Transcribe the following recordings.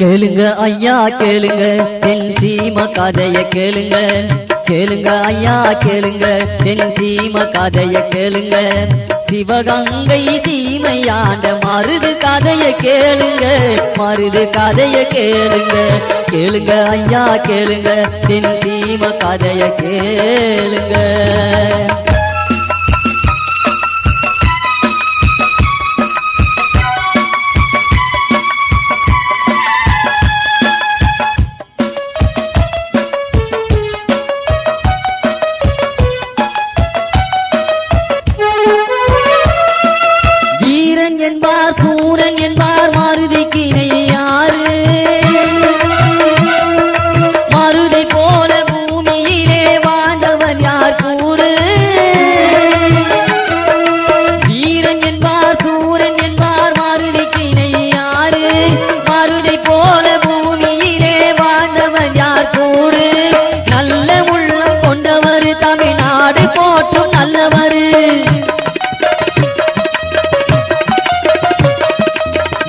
கேளுங்க ஐயா கேளுங்க. என் சீம கதைய கேளுங்க. கேளுங்க ஐயா கேளுங்க. என் சீம கதைய கேளுங்க. சிவகங்கை சீமையாண்ட மருது கதைய கேளுங்க. மருது கதைய கேளுங்க. கேளுங்க ஐயா கேளுங்க. தென் சீம கதைய கேளுங்க.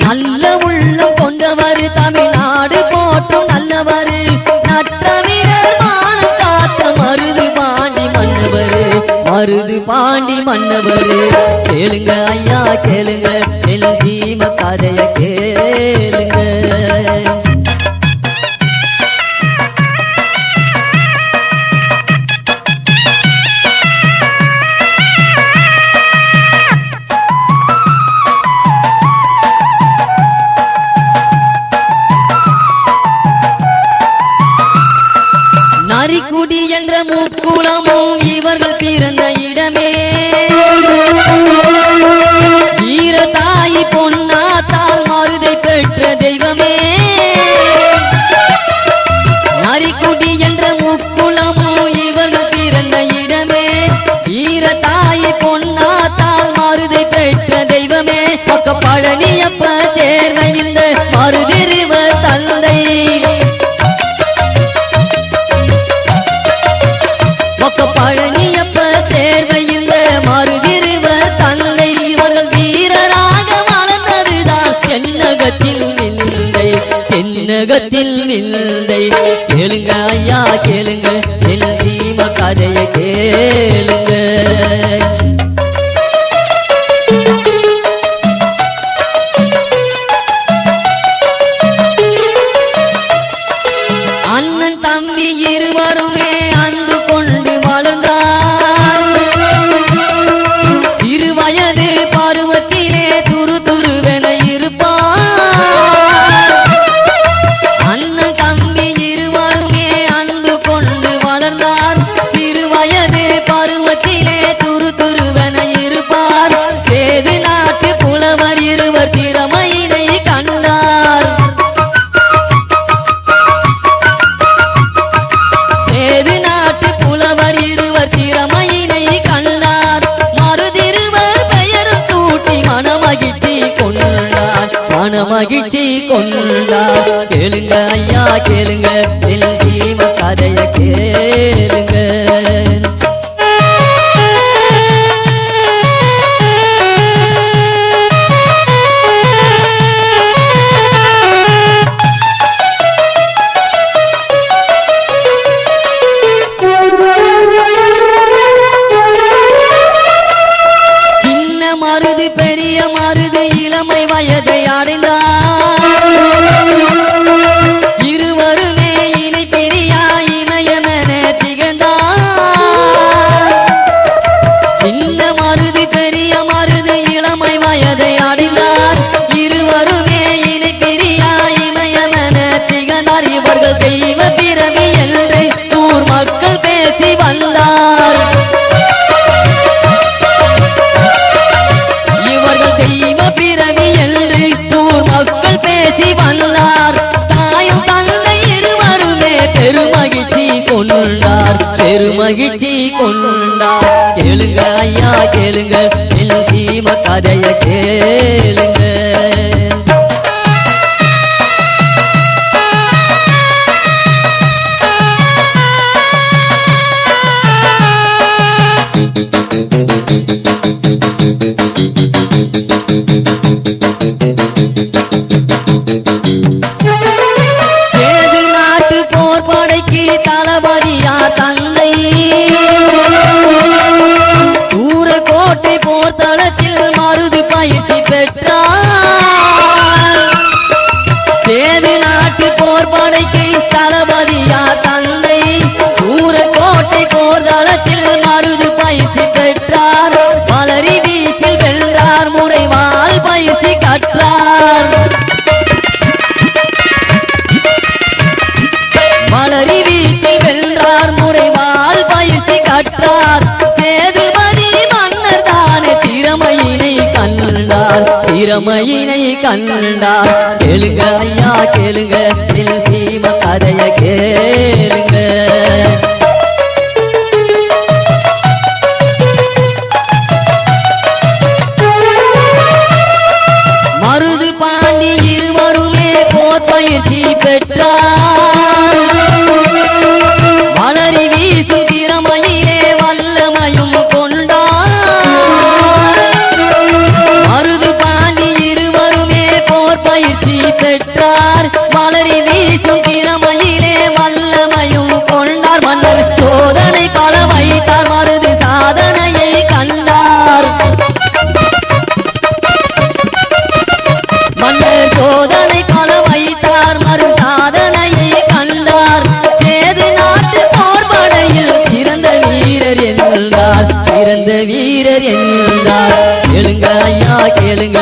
நல்ல உள்ளம் கொண்டவர் தமிழ்நாடு போற்றும் நல்லவர். நற்றமிழர் காத்த மருது பாண்டி மன்னவர். மருது பாண்டி மன்னவர். கேளுங்க ஐயா கேளுங்க. என் கதைய கேளுங்க. குடி என்ற முக்குளமும் இவர்கள் பிறந்த இடமே. வீர வீரதாயி பொன்னாத்தால் மருதை பெற்ற தெய்வமே. நரிக்குடி என்ற முக்குளமும் இவர்கள் பிறந்த இடமே. வீர வீரதாயி பொன்னாத்தால் மருதை பெற்ற தெய்வமே. பக்க பழனியப்ப சேர்ந்த இந்த உலகத்தில் நிந்தை கேளுங்க ஐயா கேளுங்க என் சீம கதையை கேளுங்க. மன மகிழ்ச்சி கொண்டார் கேளுங்க ஐயா கேளுங்க. என் கதைய கேளுங்க. அரை வயதை அடைந்தார். இருவருமே இணை பிரியா இமயமென திகழ்ந்தார். சின்ன மருது பெரிய மருது இளமை வயதை அடைந்தார். இருவருமே இணை பிரியா இமயமென திகழ்ந்தார். இவர்கள் செய்வ திறமை பேசி வந்தார். தாயும் தந்தை இருவருமே பெருமகிழ்ச்சி கொண்டுள்ளார். பெருமகிழ்ச்சி கொண்டுள்ளார். கேளுங்க ஐயா கேளுங்க. சீம கதைய கேளுங்க. கோட்டை போர்த்தளத்தில் மருது பயிற்சி பெற்றார். சேது நாட்டு போர் படைக்கு தளபதியா தந்தை சூரக்கோட்டை போர்தளத்தில் மருது பயிற்சி பெற்றார். மலரி வீட்டில் வென்றார் முறைவால் பயிற்சி கற்றார். மலரி வீட்டில் கண்டார் திறமையினை கண்டார் கேளுங்க ஐயா கேளுங்க. தில் சீம கதைய கேளுங்க. மருது பாண்டி இருவருமே போர் பயிற்சி பெற்றார். வளரி வீசும் திறம போர் பயிற்சி பெற்றார். மலரி வீசும் திறமையிலே வல்லமையும் கொண்டார். மன்னர் சோதனை பல வைத்தார். மருது சாதனையை கண்டார். மன்னர் சோதனை பல வைத்தார். மறு சாதனையை கண்டார். சேது நாட்டு போர்படையில் சிறந்த வீரர் என்றார். சிறந்த வீரர் என்றார். கேளுங்க ஐயா கேளுங்க